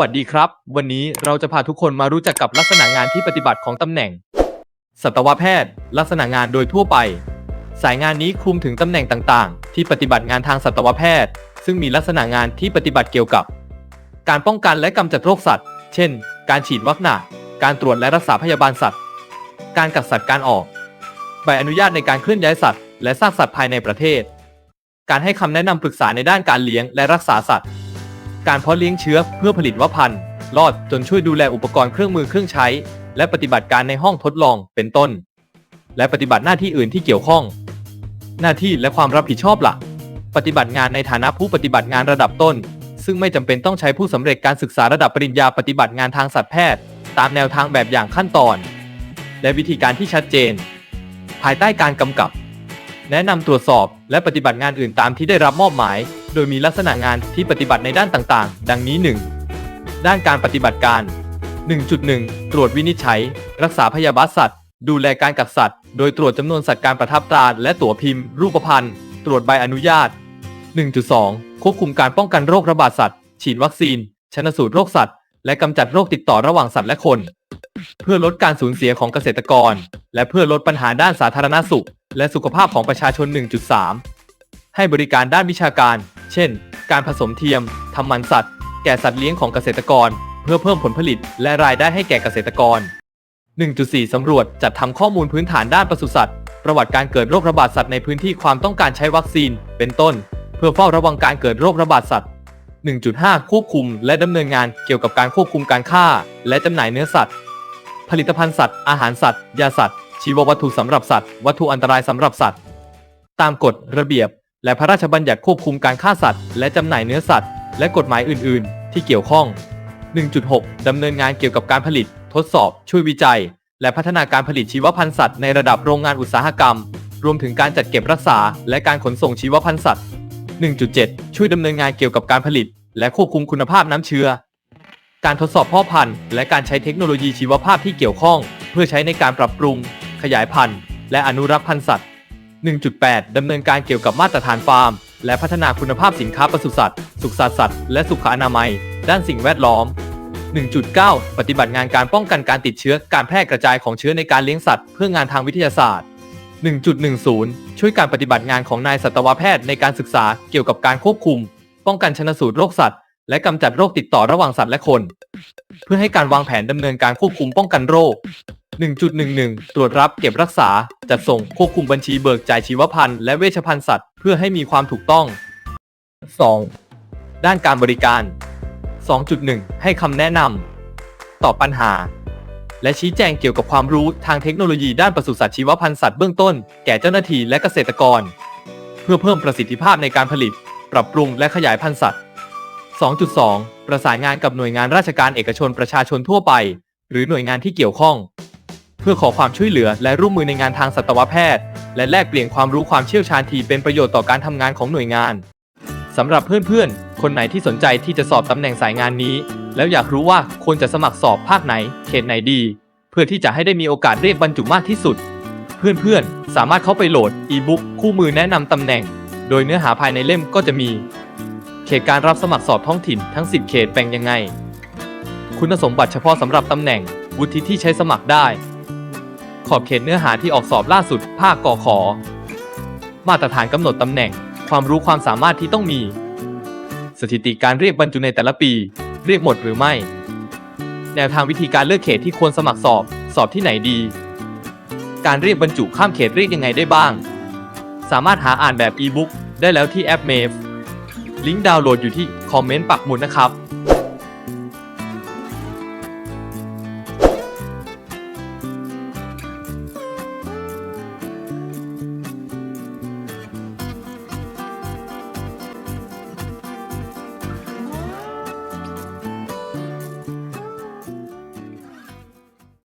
วัสดีครับ วันนี้เราจะพาทุกคนมารู้จักกับลักษณะงานที่ปฏิบัติของตำแหน่ง สัตวแพทย์ ลักษณะงานโดยทั่วไป สายงานนี้คลุมถึงตำแหน่งต่างๆ ที่ปฏิบัติงานทางสัตวแพทย์ ซึ่งมีลักษณะงานที่ปฏิบัติเกี่ยวกับ การป้องกันและกำจัดโรคสัตว์ เช่น การฉีดวัคซีนการตรวจและรักษาพยาบาลสัตว์ การกักสัตว์การออก ใบอนุญาตในการเคลื่อนย้ายสัตว์ และซากสัตว์ภายในประเทศ การให้คำแนะนำปรึกษาในด้านการเลี้ยงและรักษาสัตว์ การเพาะเลี้ยงเชื้อเพื่อผลิตวัพันธุ์รอดจนช่วยดูแลอุปกรณ์เครื่องมือเครื่องใช้ และปฏิบัติการในห้องทดลองเป็นต้น และปฏิบัติหน้าที่อื่นที่เกี่ยวข้อง หน้าที่และความรับผิดชอบหลักปฏิบัติงานในฐานะผู้ปฏิบัติงานระดับต้น ซึ่งไม่จำเป็นต้องใช้ผู้สำเร็จการศึกษาระดับปริญญาปฏิบัติงานทางสัตวแพทย์ ตามแนวทางแบบอย่างขั้นตอน และวิธีการที่ชัดเจน ภายใต้การกำกับ แนะนำตรวจสอบและปฏิบัติงานอื่นตามที่ได้รับมอบหมาย โดยมีลักษณะงานที่ปฏิบัติในด้านต่างๆ ดังนี้ 1. ด้านการปฏิบัติการ 1.1 ตรวจวินิจฉัย รักษาพยาบาลสัตว์ ดูแลการกักสัตว์ โดยตรวจจำนวนสัตว์การประทับตราและตั๋วพิมพ์ รูปพรรณตรวจใบอนุญาต 1.2 ควบคุมการป้องกันโรคระบาดสัตว์ ฉีดวัคซีน ชนสูตรโรคสัตว์ และกำจัดโรคติดต่อระหว่างสัตว์และคน เพื่อลดการสูญเสียของเกษตรกร และเพื่อลดปัญหาด้านสาธารณสุข และสุขภาพของประชาชน 1.3 ให้บริการด้านวิชาการ เช่น การผสมเทียมทำมันสัตว์ แก่สัตว์เลี้ยงของเกษตรกร เพื่อเพิ่มผลผลิต และรายได้ให้แก่เกษตรกร 1.4 สำรวจจัดทำข้อมูลพื้นฐานด้านปศุสัตว์ ประวัติการเกิดโรคระบาดสัตว์ในพื้นที่ความต้องการใช้วัคซีน เป็นต้น เพื่อเฝ้าระวังการเกิดโรคระบาดสัตว์ 1.5 ควบคุม และดำเนินงานเกี่ยวกับการควบคุมการฆ่า และจำหน่ายเนื้อสัตว์ ผลิตภัณฑ์สัตว์ อาหารสัตว์ ยาสัตว์ ชีววัตถุสำหรับสัตว์ วัตถุอันตรายสำหรับสัตว์ ตามกฎระเบียบ และพระราชบัญญัติควบคุมการฆ่าสัตว์ และจำหน่ายเนื้อสัตว์ และกฎหมายอื่น ๆ ที่เกี่ยวข้อง 1.6 ดำเนินงานเกี่ยวกับการผลิต ทดสอบ ช่วยวิจัย และพัฒนาการผลิตชีวพันธุ์สัตว์ในระดับโรงงานอุตสาหกรรม รวมถึงการจัดเก็บรักษา และการขนส่งชีวพันธุ์สัตว์ 1.7 ช่วยดำเนินงานเกี่ยวกับการผลิต และควบคุมคุณภาพน้ำเชื้อ การทดสอบพ่อพันธุ์ และการใช้เทคโนโลยีชีวภาพที่เกี่ยวข้อง เพื่อใช้ในการปรับปรุง ขยายพันธุ์ และอนุรักษ์พันธุ์สัตว์ 1.8 ดำเนินการเกี่ยวกับมาตรฐานฟาร์ม และพัฒนาคุณภาพสินค้าปศุสัตว์ สุขสัตว์สัตว์ และสุขอนามัย ด้านสิ่งแวดล้อม 1.9 ปฏิบัติงานการป้องกันการติดเชื้อ การแพร่กระจายของเชื้อในการเลี้ยงสัตว์ เพื่องานทางวิทยาศาสตร์ 1.10 ช่วยการปฏิบัติงานของนายสัตวแพทย์ในการศึกษาเกี่ยวกับการควบคุม ป้องกันชนสูตรโรคสัตว์ และกำจัดโรคติดต่อระหว่างสัตว์และคน เพื่อให้การวางแผนดำเนินการควบคุมป้องกันโรค 1.11 ตรวจรับเก็บรักษา จัดส่งควบคุมบัญชีเบิกจ่ายชีวพันธุ์และเวชภัณฑ์สัตว์เพื่อให้มีความถูกต้อง 2. ด้านการบริการ 2.1 ให้คำแนะนำตอบปัญหา และชี้แจงเกี่ยวกับความรู้ทางเทคโนโลยีด้านปศุสัตว์ชีวพันธุ์สัตว์เบื้องต้น แก่เจ้าหน้าที่และเกษตรกร เพื่อเพิ่มประสิทธิภาพในการผลิต ปรับปรุงและขยายพันธุ์สัตว์ 2.2 ประสานงานกับหน่วยงานราชการเอกชนประชาชนทั่วไป หรือหน่วยงานที่เกี่ยวข้อง เพื่อขอความช่วยเหลือและร่วมมือในงานทางสัตวแพทย์ และแลกเปลี่ยนความรู้ความเชี่ยวชาญที่เป็นประโยชน์ต่อการทำงานของหน่วยงานสำหรับเพื่อนๆ คนไหนที่สนใจที่จะสอบตำแหน่งสายงานนี้ แล้วอยากรู้ว่าควรจะสมัครสอบภาคไหน เขตไหนดี เพื่อที่จะให้ได้มีโอกาสเรียกบรรจุมากที่สุด เพื่อนๆ สามารถเข้าไปโหลดอีบุ๊กคู่มือแนะนำตำแหน่ง โดยเนื้อหาภายในเล่มก็จะมี เขตการรับสมัครสอบท้องถิ่นทั้ง 10 เขตแบ่งยังไง คุณสมบัติเฉพาะสำหรับตำแหน่ง วุฒิที่ใช้สมัครได้ ขอบเขตเนื้อหาที่ออกสอบล่าสุด ภาคกอขอ มาตรฐานกำหนดตำแหน่ง ความรู้ความสามารถที่ต้องมี สถิติการเรียกบรรจุในแต่ละปี เรียกหมดหรือไม่ แนวทางวิธีการเลือกเขตที่ควรสมัครสอบ สอบที่ไหนดี การเรียกบรรจุข้ามเขตเรียกยังไงได้บ้าง สามารถหาอ่านแบบอีบุ๊กได้แล้วที่แอป m a v e ลิงก์ดาวน์โหลดอยู่ที่คอมเมนต์ปักหมุดนะครับ